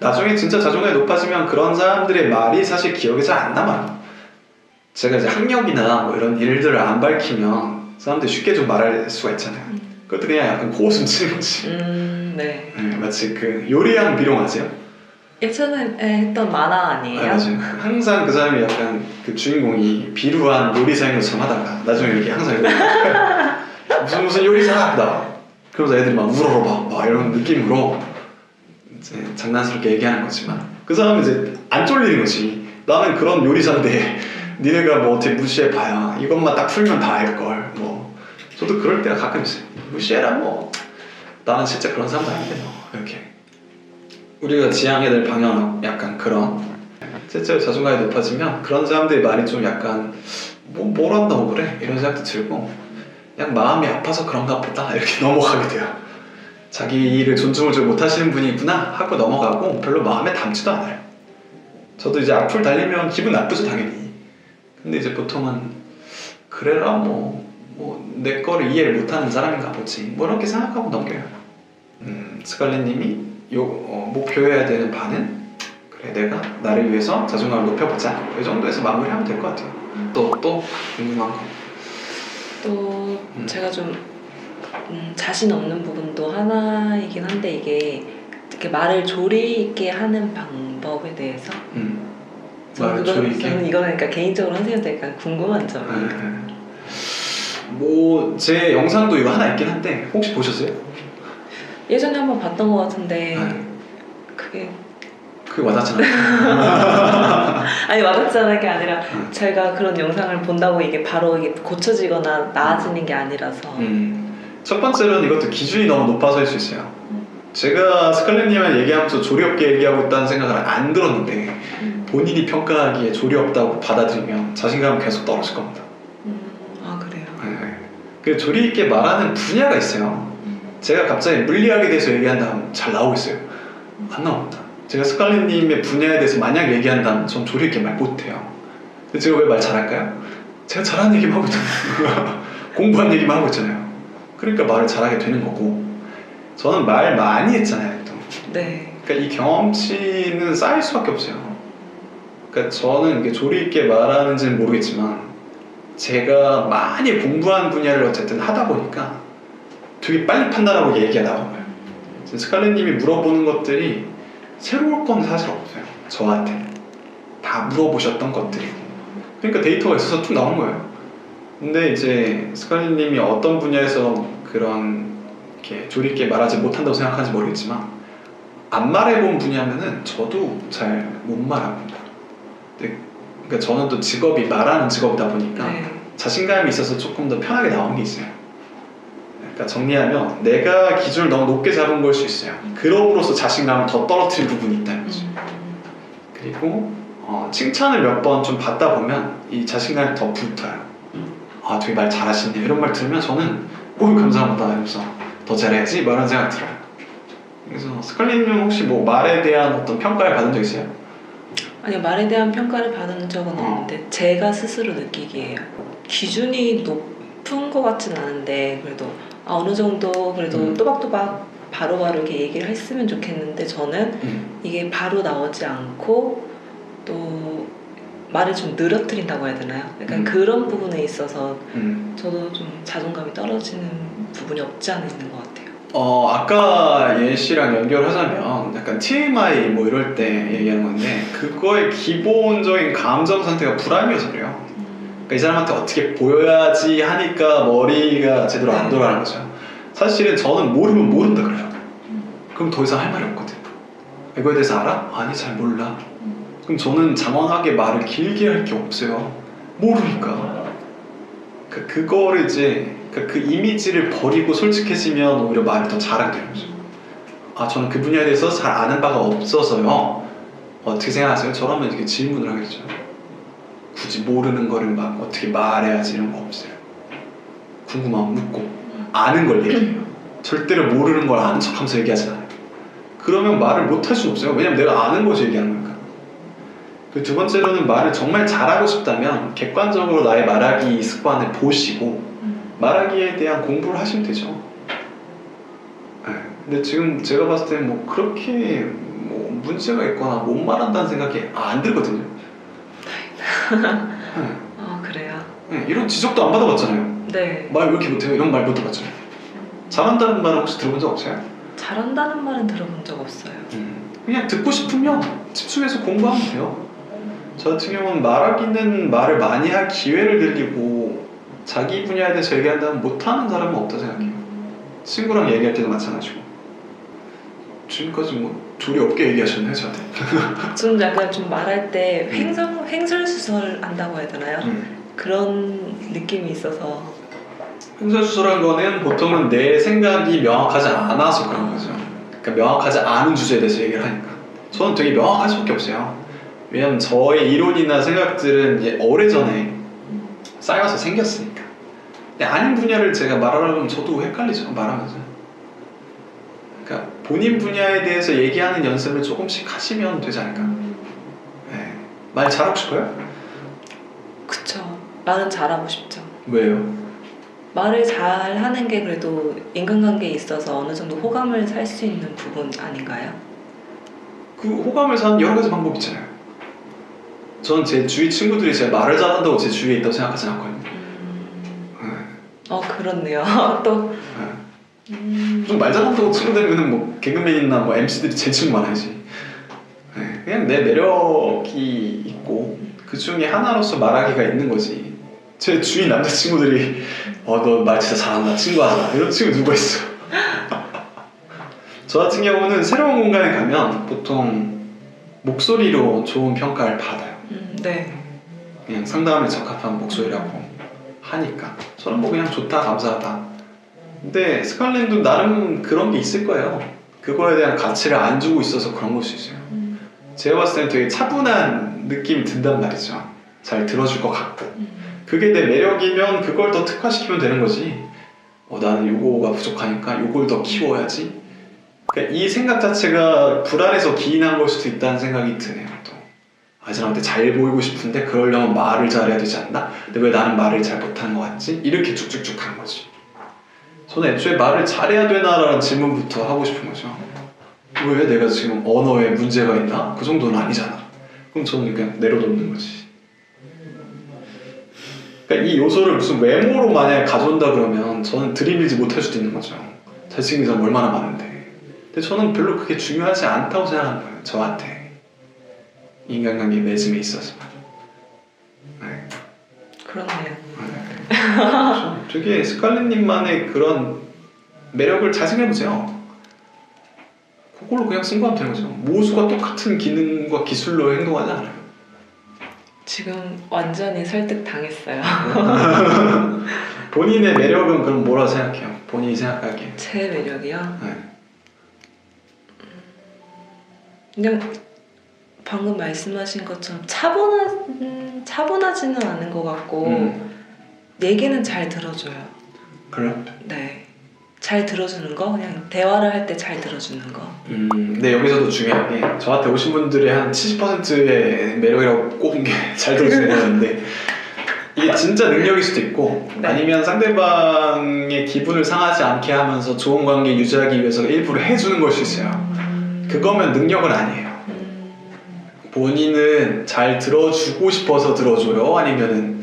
나중에 진짜 자존감이 높아지면 그런 사람들의 말이 사실 기억에 잘 안 남아요. 제가 이제 학력이나 뭐 이런 일들을 안 밝히면 사람들이 쉽게 좀 말할 수가 있잖아요. 그것도 그냥 약간 코웃음 치는 거지. 음, 네. 네, 마치 그 요리왕 비룡 아세요? 예전에 했던 만화 아니에요? 아, 맞아요. 항상 그 사람이 약간 그 주인공이 비루한 요리사인 것처럼 하다가 나중에 이렇게 항상 이렇게 무슨 무슨 요리사 나 그러면서 애들이 막 물어봐 막 이런 느낌으로 이제 장난스럽게 얘기하는 거지만 그 사람은 이제 안 쫄리는 거지. 나는 그런 요리사인데 니네가 뭐 어떻게 무시해 봐야 이것만 딱 풀면 다 알걸. 뭐. 저도 그럴 때가 가끔 있어요. 무시해라 뭐. 나는 진짜 그런 사람도 아닌데 뭐. 이렇게. 우리가 지향해야 될 방향은 약간 그런. 실제로 자존감이 높아지면 그런 사람들의 말이 좀 약간 뭐, 뭘 한다고 그래? 이런 생각도 들고 그냥 마음이 아파서 그런가 보다. 이렇게 넘어가게 돼요 자기 일을 존중을 좀 못하시는 분이구나 하고 넘어가고 별로 마음에 담지도 않아요. 저도 이제 악플 달리면 기분 나쁘죠 당연히. 근데 이제 보통은 그래라 뭐 뭐 내 거를 이해를 못하는 사람인가 보지. 뭐 이렇게 생각하고 넘겨요. 음, 스칼렛님이 요 어, 목표해야 되는 바는 그래 내가 나를 위해서 자존감을 높여보자. 이 정도에서 마무리하면 될 것 같아요. 또또 궁금한 거? 또 음. 제가 좀 음, 자신 없는 부분도 하나이긴 한데 이게 이렇게 말을 조리 있게 하는 방법에 대해서 음. 저는 말을 조리 있게? 저는 이거는 그러니까 개인적으로 선생님한테 약간 궁금한 점이에요. 네. 뭐제 영상도 이거 하나 있긴 한데 혹시 보셨어요? 예전에 한번 봤던 것 같은데 네. 그게 그게 와닿잖아요 아니 와닿지않은 게 아니라 음. 제가 그런 영상을 본다고 이게 바로 이게 고쳐지거나 나아지는 게 아니라서 음. 첫 번째로는 이것도 기준이 너무 높아서일 수 있어요 제가 스칼렛님이랑 얘기하면서 조리 없게 얘기하고 있다는 생각을 안 들었는데 음. 본인이 평가하기에 조리 없다고 받아들이면 자신감은 계속 떨어질 겁니다 음, 아 그래요. 네. 그 조리 있게 말하는 분야가 있어요. 음. 제가 갑자기 물리학에 대해서 얘기한다면 잘 나오겠어요. 안 나옵니다. 제가 스칼렛님의 분야에 대해서 만약 얘기한다면 전 조리 있게 말 못해요. 근데 제가 왜 말 잘할까요? 제가 잘하는 얘기만 하고 있잖아요. 공부한 얘기만 하고 있잖아요. 그러니까 말을 잘하게 되는 거고 저는 말 많이 했잖아요. 또. 네. 그러니까 이 경험치는 쌓일 수밖에 없어요. 그러니까 저는 이게 조리 있게 말하는지는 모르겠지만 제가 많이 공부한 분야를 어쨌든 하다 보니까 되게 빨리 판단하고 얘기가 나온 거예요. 스칼렛님이 물어보는 것들이 새로울 건 사실 없어요. 저한테 다 물어보셨던 것들이고 그러니까 데이터가 있어서 쭉 나온 거예요. 근데 이제 스칼렛님이 어떤 분야에서 그런 이렇게 조리 있게 말하지 못한다고 생각하는지 모르겠지만 안 말해본 분야면은 저도 잘 못 말합니다. 근데 그러니까 저는 또 직업이 말하는 직업이다 보니까 네. 자신감이 있어서 조금 더 편하게 나온 게 있어요. 그러니까 정리하면 내가 기준을 너무 높게 잡은 걸 수 있어요. 그럼으로써 자신감을 더 떨어뜨린 부분이 있다는 거죠. 음. 그리고 어, 칭찬을 몇 번 좀 받다 보면 이 자신감이 더 붙어요. 아 되게 말 잘하시네 이런 말 들으면 저는 오 감사합니다 이러면서 더 잘해야지 뭐 이런 생각 들어요. 그래서 스칼리님 혹시 뭐 말에 대한 어떤 평가를 받은 적 있어요? 아니 말에 대한 평가를 받은 적은 어. 없는데 제가 스스로 느끼기에요. 기준이 높은 것 같진 않은데 그래도 아, 어느 정도 그래도 음. 또박또박 바로바로 이렇게 얘기를 했으면 좋겠는데 저는 음. 이게 바로 나오지 않고 또 말을 좀 늘어뜨린다고 해야 되나요? 약간 음. 그런 부분에 있어서 음. 저도 좀 자존감이 떨어지는 부분이 없지 않아 있는 것 같아요. 어 아까 예시랑 연결하자면 약간 TMI 뭐 이럴 때 얘기하는 건데 그거의 기본적인 감정 상태가 불안이어서 그래요. 그러니까 이 사람한테 어떻게 보여야지 하니까 머리가 제대로 안 돌아가는 거죠. 사실은 저는 모르면 모른다 그래요. 그럼 더 이상 할 말이 없거든. 이거에 대해서 알아? 아니 잘 몰라. 그럼 저는 장황하게 말을 길게 할 게 없어요. 모르니까. 그 그거를 이제 그, 그 이미지를 버리고 솔직해지면 오히려 말을 더 잘하게 되는 거죠. 아 저는 그 분야에 대해서 잘 아는 바가 없어서요. 어떻게 생각하세요? 저라면 이렇게 질문을 하겠죠. 굳이 모르는 거를 막 어떻게 말해야지 이런 거 없어요. 궁금하면 묻고 아는 걸 얘기해요. 절대로 모르는 걸 아는 척하면서 얘기하잖아요. 그러면 말을 못 할 수는 없어요. 왜냐면 내가 아는 것을 얘기하는 거니까. 그 두 번째로는 말을 정말 잘하고 싶다면 객관적으로 나의 말하기 습관을 보시고 말하기에 대한 공부를 하시면 되죠. 네. 근데 지금 제가 봤을 때는 뭐 그렇게 뭐 문제가 있거나 못 말한다는 생각이 안 들거든요. 네, 아 그래요? 네, 이런 지적도 안 받아봤잖아요. 네. 말 왜 이렇게 못해요? 이런 말 못 들어봤잖아요. 잘한다는 말 혹시 들어본 적 없어요? 잘한다는 말은 들어본 적 없어요. 그냥 듣고 싶으면 집중해서 공부하면 돼요. 저 같은 경우는 말하기는 말을 많이 할 기회를 들리고 자기 분야에 대해서 얘기한다면 못하는 사람은 없다 생각해요. 친구랑 얘기할 때도 마찬가지고. 지금까지 뭐 조리 없게 얘기하셨나요 저한테? 좀 약간 좀 말할 때 횡설 횡설수설 한다고 해야 되나요? 그런 느낌이 있어서 횡설수설한 거는 보통은 내 생각이 명확하지 않아서 그런 거죠. 그러니까 명확하지 않은 주제에 대해서 얘기를 하니까. 저는 되게 명확할 수밖에 없어요. 왜냐면 저의 이론이나 생각들은 이제 오래전에 쌓여서 생겼으니까. 근데 아닌 분야를 제가 말하려면 저도 헷갈리죠. 말하면서. 그러니까 본인 분야에 대해서 얘기하는 연습을 조금씩 하시면 되지 않을까. 네. 말 잘하고 싶어요? 그쵸. 말은 잘하고 싶죠. 왜요? 말을 잘 하는 게 그래도 인간관계에 있어서 어느 정도 호감을 살 수 있는 부분 아닌가요? 그 호감을 사는 여러 가지 방법이 있잖아요. 전제 주위 친구들이 제 말을 잘한다고 제 주위에 있다고 생각하지 않거든요. 음... 어 그렇네요. 또 네. 음... 좀말 잘한다고 친구들이면 뭐 개그맨이나 뭐 MC들이 제 친구 많아야지. 네, 그냥 내 매력이 있고 그 중에 하나로서 말하기가 있는 거지. 제 주위 남자친구들이 어 너 말 진짜 잘한다 친구하자 이런 친구 누가 있어? 저 같은 경우는 새로운 공간에 가면 보통 목소리로 좋은 평가를 받아요. 음, 네. 그냥 상담에 적합한 목소리라고 하니까. 저는 뭐 그냥 좋다 감사하다. 근데 스칼렛도 나름 그런 게 있을 거예요. 그거에 대한 가치를 안 주고 있어서 그런 걸 수 있어요. 음, 제가 봤을 때는 되게 차분한 느낌이 든단 말이죠. 잘 들어줄 것 같고. 음. 그게 내 매력이면 그걸 더 특화시키면 되는 거지. 어, 나는 요거가 부족하니까 요걸 더 키워야지. 그러니까 이 생각 자체가 불안해서 기인한 걸 수도 있다는 생각이 드네요 또 아, 이 사람한테 잘 보이고 싶은데 그러려면 말을 잘해야 되지 않나? 근데 왜 나는 말을 잘 못하는 것 같지? 이렇게 쭉쭉쭉 가는 거지 저는 애초에 말을 잘해야 되나라는 질문부터 하고 싶은 거죠 왜 내가 지금 언어에 문제가 있나? 그 정도는 아니잖아 그럼 저는 그냥 내려놓는 거지 그러니까 이 요소를 무슨 외모로 만약에 가져온다 그러면 저는 들이밀지 못할 수도 있는 거죠. 잘생긴 사람 얼마나 많은데. 근데 저는 별로 그게 중요하지 않다고 생각하는 거예요. 저한테. 인간관계 맺음에 있어서. 네. 그렇네요. 저 되게 스칼렛님만의 그런 매력을 잘 생각해보세요. 그걸로 그냥 승부하면 되는 거죠. 모수가 똑같은 기능과 기술로 행동하지 않아요. 지금 완전히 설득 당했어요. 본인의 매력은 그럼 뭐라고 생각해요? 본인이 생각하기에. 제 매력이요. 네. 그냥 방금 말씀하신 것처럼 차분하 음, 차분하지는 않은 것 같고 음. 얘기는 잘 들어줘요. 그래요? 네. 잘 들어주는 거 그냥 대화를 할 때 잘 들어주는 거. 음, 근데 여기서도 중요한 게 저한테 오신 분들의 한 70%의 매력이라고 꼽은 게 잘 들어주는 거였는데 이게 진짜 능력일 수도 있고 네. 아니면 상대방의 기분을 상하지 않게 하면서 좋은 관계 유지하기 위해서 일부러 해주는 걸 수 있어요. 음, 그거면 능력은 아니에요. 음, 본인은 잘 들어주고 싶어서 들어줘요? 아니면은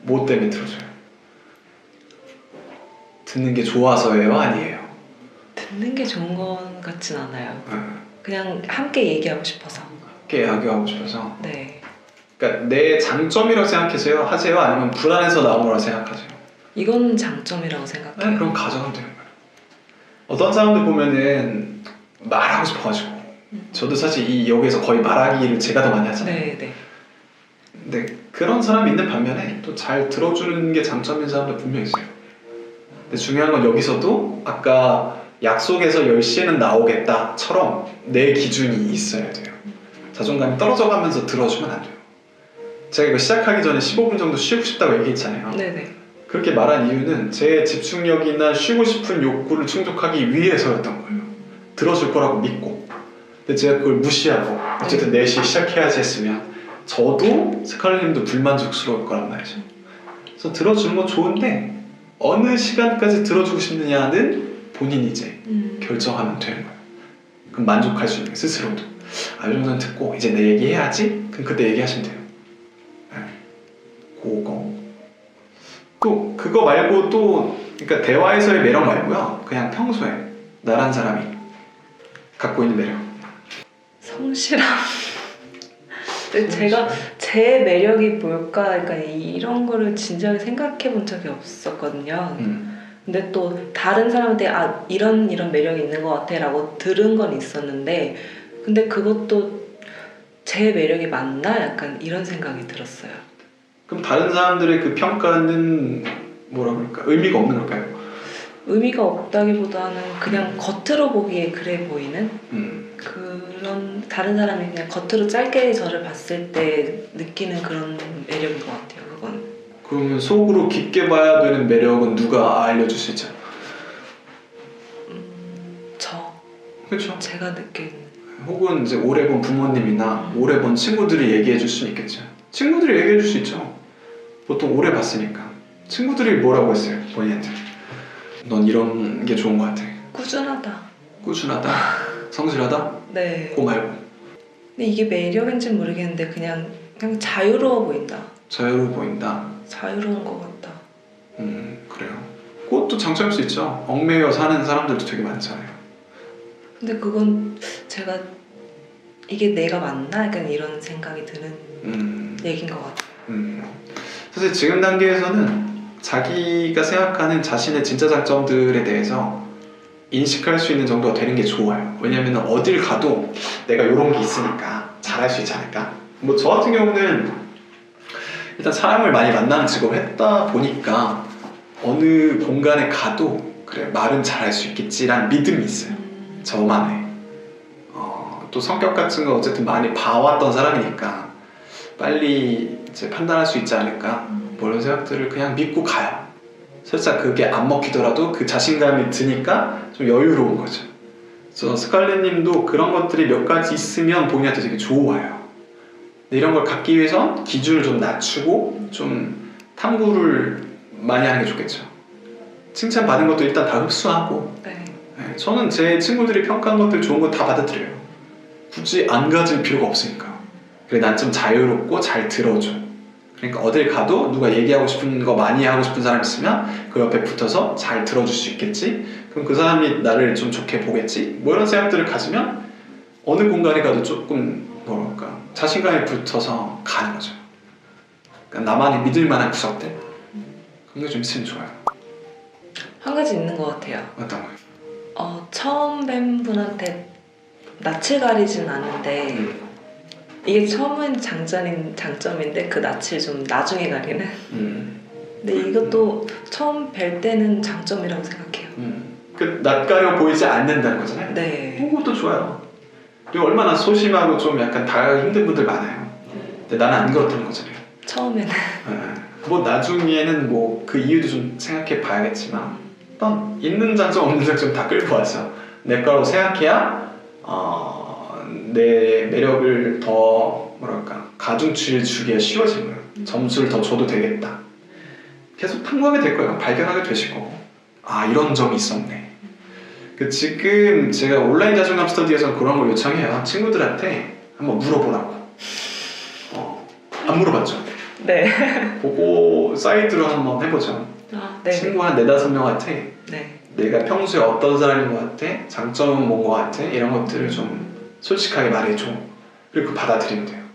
뭐 때문에 들어줘요? 듣는 게 좋아서예요? 아니에요? 듣는 게 좋은 건 같진 않아요. 어, 그냥 함께 얘기하고 싶어서. 함께 이야기하고 싶어서 네. 그러니까 내 장점이라고 생각하세요? 하세요? 아니면 불안해서 나온 거라 생각하세요? 이건 장점이라고 생각해요. 네, 그럼 가져가면 되는 거예요. 어떤 사람들 보면은 말하고 싶어가지고 음. 저도 사실 이 여기서 거의 말하기를 제가 더 많이 하잖아요. 네, 네. 근데 그런 사람이 있는 반면에 또 잘 들어주는 게 장점인 사람도 분명 있어요. 근데 중요한 건 여기서도 아까 약속에서 10시에는 나오겠다처럼 내 기준이 있어야 돼요. 자존감이 떨어져 가면서 들어주면 안 돼요. 제가 이거 시작하기 전에 15분 정도 쉬고 싶다고 얘기했잖아요. 네, 네. 그렇게 말한 이유는 제 집중력이나 쉬고 싶은 욕구를 충족하기 위해서였던 거예요. 들어줄 거라고 믿고. 근데 제가 그걸 무시하고 어쨌든 4시에 시작해야지 했으면 저도 스칼렛님도 불만족스러울 거란 말이죠. 그래서 들어주는 건 좋은데 어느 시간까지 들어주고 싶느냐는 본인이 이제 음. 결정하면 되는 거예요. 그럼 만족할 수 있는 거예요, 스스로도. 아, 이 정도는 듣고 이제 내 얘기 해야지. 그럼 그때 얘기하시면 돼요. 네. 그거. 또 그거 말고 또 그러니까 대화에서의 매력 말고요. 그냥 평소에 나란 사람이 갖고 있는 매력. 성실함. 근데 제가 제 매력이 뭘까? 그러니까 이런 거를 진지하게 생각해 본 적이 없었거든요. 음. 근데 또 다른 사람한테 아 이런 이런 매력이 있는 것 같아라고 들은 건 있었는데 근데 그것도 제 매력이 맞나? 약간 이런 생각이 들었어요. 그럼 다른 사람들의 그 평가는 뭐라 그럴까 의미가 없는 걸까요? 의미가 없다기보다는 그냥 겉으로 보기에 그래 보이는 음. 그런 다른 사람이 그냥 겉으로 짧게 저를 봤을 때 느끼는 그런 매력인 것 같아요. 그건 그러면 속으로 깊게 봐야 되는 매력은 누가 알려줄 수 있죠? 음, 저 그렇죠. 제가 느끼는 혹은 이제 오래 본 부모님이나 오래 본 친구들이 얘기해 줄 수는 있겠죠. 친구들이 얘기해 줄 수 있죠. 보통 오래 봤으니까. 친구들이 뭐라고 했어요? 본인한테. 넌 이런 게 좋은 것 같아. 꾸준하다. 꾸준하다. 성실하다. 네. 그거 말고 근데 이게 매력인지 는 모르겠는데 그냥 그냥 자유로워 보인다. 자유로워 보인다. 자유로운 것 같다. 음 그래요. 그것도 장점일 수 있죠. 얽매여 사는 사람들도 되게 많잖아요. 근데 그건 제가 이게 내가 맞나? 약간 이런 생각이 드는 음. 얘기인 것 같아요. 음, 사실 지금 단계에서는 자기가 생각하는 자신의 진짜 장점들에 대해서 인식할 수 있는 정도가 되는 게 좋아요. 왜냐면 어딜 가도 내가 이런 게 있으니까 잘할 수 있지 않을까. 뭐 저 같은 경우는 일단 사람을 많이 만나는 직업을 했다 보니까 어느 공간에 가도 그래 말은 잘할 수 있겠지라는 믿음이 있어요. 음, 저만의 어, 또 성격 같은 거 어쨌든 많이 봐왔던 사람이니까 빨리 이제 판단할 수 있지 않을까 뭐 이런 생각들을 그냥 믿고 가요 설사 그게 안 먹히더라도 그 자신감이 드니까 좀 여유로운 거죠 그래서 스칼렛님도 그런 것들이 몇 가지 있으면 본인한테 되게 좋아요 이런 걸 갖기 위해선 기준을 좀 낮추고 좀 탐구를 많이 하는 게 좋겠죠 칭찬 받은 것도 일단 다 흡수하고 네. 네, 저는 제 친구들이 평가한 것들 좋은 거 다 받아들여요. 굳이 안 가질 필요가 없으니까. 그래 난 좀 자유롭고 잘 들어줘. 그러니까 어딜 가도 누가 얘기하고 싶은 거 많이 하고 싶은 사람 있으면 그 옆에 붙어서 잘 들어줄 수 있겠지. 그럼 그 사람이 나를 좀 좋게 보겠지. 뭐 이런 생각들을 가지면 어느 공간에 가도 조금 뭐랄까 자신감이 붙어서 가는 거죠. 그러니까 나만이 믿을 만한 구석들 그런 게 좀 있으면 좋아요. 한 가지 있는 것 같아요. 어떤 거요? 어, 처음 뵌 분한테 낯을 가리진 않는데 음. 이게 처음은 장점인 장점인데 그 낯을 좀 나중에 가리는. 음. 근데 이것도 처음 뵐 때는 장점이라고 생각해요. 음. 그 낯가려 보이지 않는다는 거잖아요. 네. 그것도 좋아요. 그리고 얼마나 소심하고 좀 약간 다가가기 힘든 분들 많아요. 근데 나는 안 그렇다는 거잖아요. 처음에는 예. 뭐 나중에는 뭐 그 이유도 좀 생각해 봐야겠지만 일단 있는 장점 없는 장점 다 끌고 와서 내 거라고 생각해야 어, 내 매력을 더 뭐랄까 가중치를 주기가 쉬워진 거예요. 점수를 더 줘도 되겠다. 계속 탐구하게 될 거예요. 발견하게 되실 거고 아 이런 점이 있었네. 그 지금 제가 온라인 자존감 스터디에서 그런 걸 요청해요. 친구들한테 한번 물어보라고. 어, 안 물어봤죠. 네. 그거 사이드로 한번 해보죠. 아, 네. 친구 한 네다섯 명한테 네. 내가 평소에 어떤 사람인 것 같아? 장점은 뭔 것 같아? 이런 것들을 좀 솔직하게 말해줘. 그리고 받아들이면 돼요.